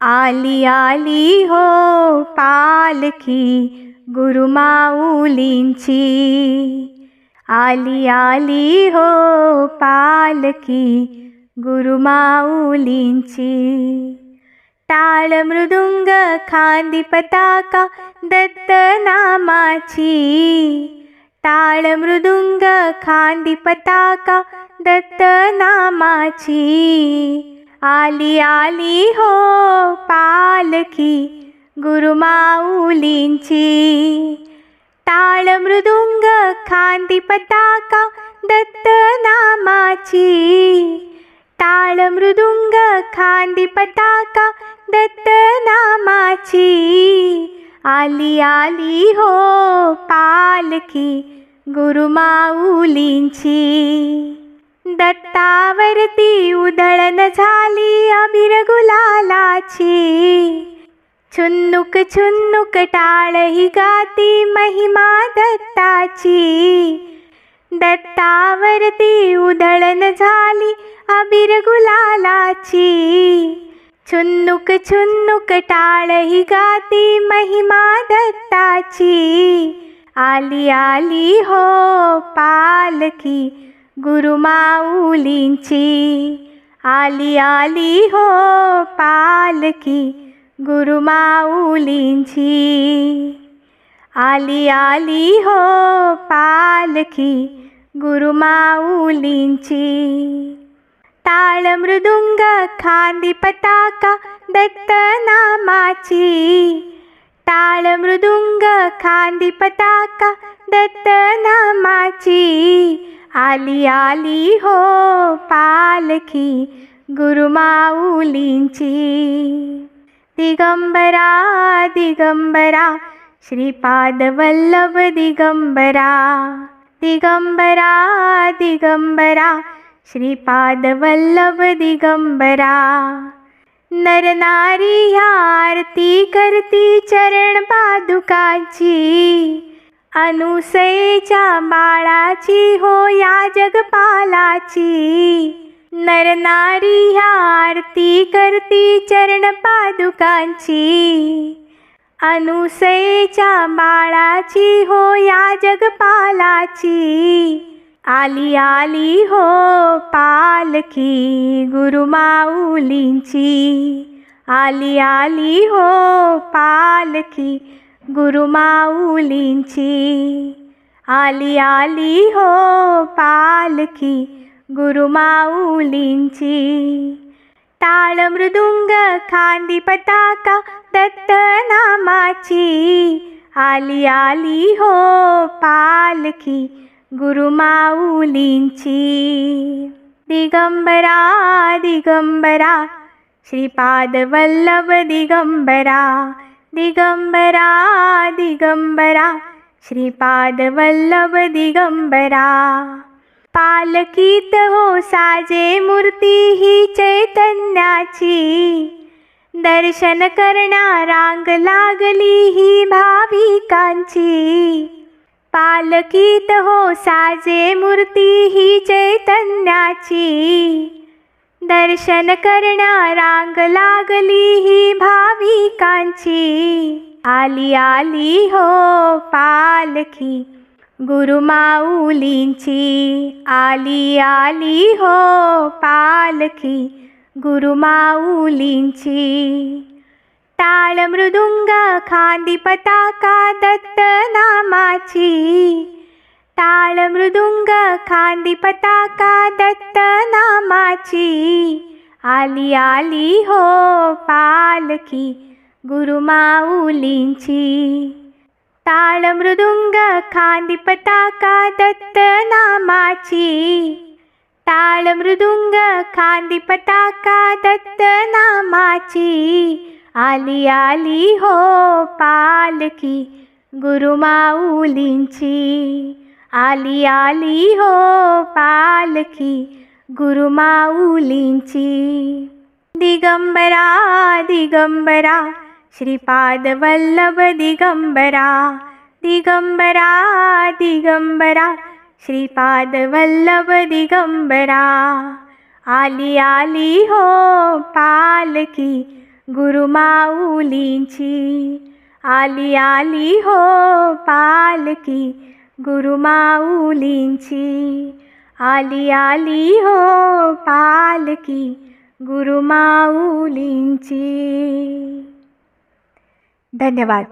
आली आली हो पालखी गुरुमाऊलींची आली आली हो पालखी गुरुमाऊलींची टाळ मृदुंग खांदी पताका दत्त नामाची टाळ मृदुंग खांदी पताका दत्त नामाची आली आली हो पालखी गुरुमाऊलींची ताळ मृदुंग खांदी पताका दत्त नामाची. ताळ मृदुंग खांदी पताका दत्त नामाची. आली आली हो पालखी गुरुमाऊलींची दत्तावरती उधळण झाली अबिर गुलालाची. छुन्नुक छुन्नुक टाळ ही गाती महिमा दत्ताची. दत्तावरती उधळण झाली अबिर गुलालाची. छुन्नुक छुन्नुक टाळ ही गाती महिमा दत्ताची. आली आली हो पालखी गुरुमाऊलींची आली आली हो पालखी गुरुमाऊलींची आली आली हो पालखी गुरुमाऊलींची ताळ मृदुंग खांदी पताका दत्त नामाची टाळ मृदुंग खांदी पताका दत्त नामाची आली आली हो पालखी गुरुमाऊलींची दिगंबरा दिगंबरा श्रीपाद वल्लभ दिगंबरा. दिगंबरा दिगंबरा श्रीपाद वल्लभ दिगंबरा. नरनारी आरती करती चरण पादुकाची. अनुसयेच्या बाळाची हो या जगपालाची. नरनारी ह्या आरती करती चरण पादुकांची. अनुसयेच्या बाळाची हो या जगपालाची. आली आली हो पालखी गुरुमाऊलींची आली आली हो पालखी गुरुमाऊलींची आली आली हो पालखी गुरुमाऊलींची टाळ मृदुंग खांदी पताका दत्त नामाची. आली आली हो पालखी गुरुमाऊलींची दिगंबरा दिगंबरा श्रीपाद वल्लभ दिगंबरा. दिगंबरा दिगंबरा श्रीपाद वल्लभ दिगंबरा. पालकीत हो साजे मूर्ती ही चैतन्याची. दर्शन करणा रांग लागली ही भाविकांची. पालकीत हो साजे मूर्ती ही चैतन्याची. दर्शन करणा रांग लागली ही भाविकांची. आली आली हो पालखी. गुरुमाऊलींची आली आली हो पालखी. गुरुमाऊलींची टाळ मृदुंग खांदी पताका दत्त नामाची. टाळ मृदुंग खांदी पताका दत्त नामाची. आली आली हो पालखी. गुरुमाऊलींची ताळ मृदुंग खांदी पताका दत्त नामाची ताळ मृदुंग खांदी पताका दत्त नामाची आली आली हो पालखी गुरुमाऊलींची आली आली हो पालखी गुरुमाऊलींची दिगंबरा दिगंबरा श्रीपाद वल्लभ दिगंबरा दिगंबरा दिगंबरा श्रीपाद वल्लभ दिगंबरा आली आली हो पालखी गुरुमाऊलींची आली आली हो पालकी गुरुमाऊलींची आली आली हो पालकी गुरुमाऊलींची धन्यवाद.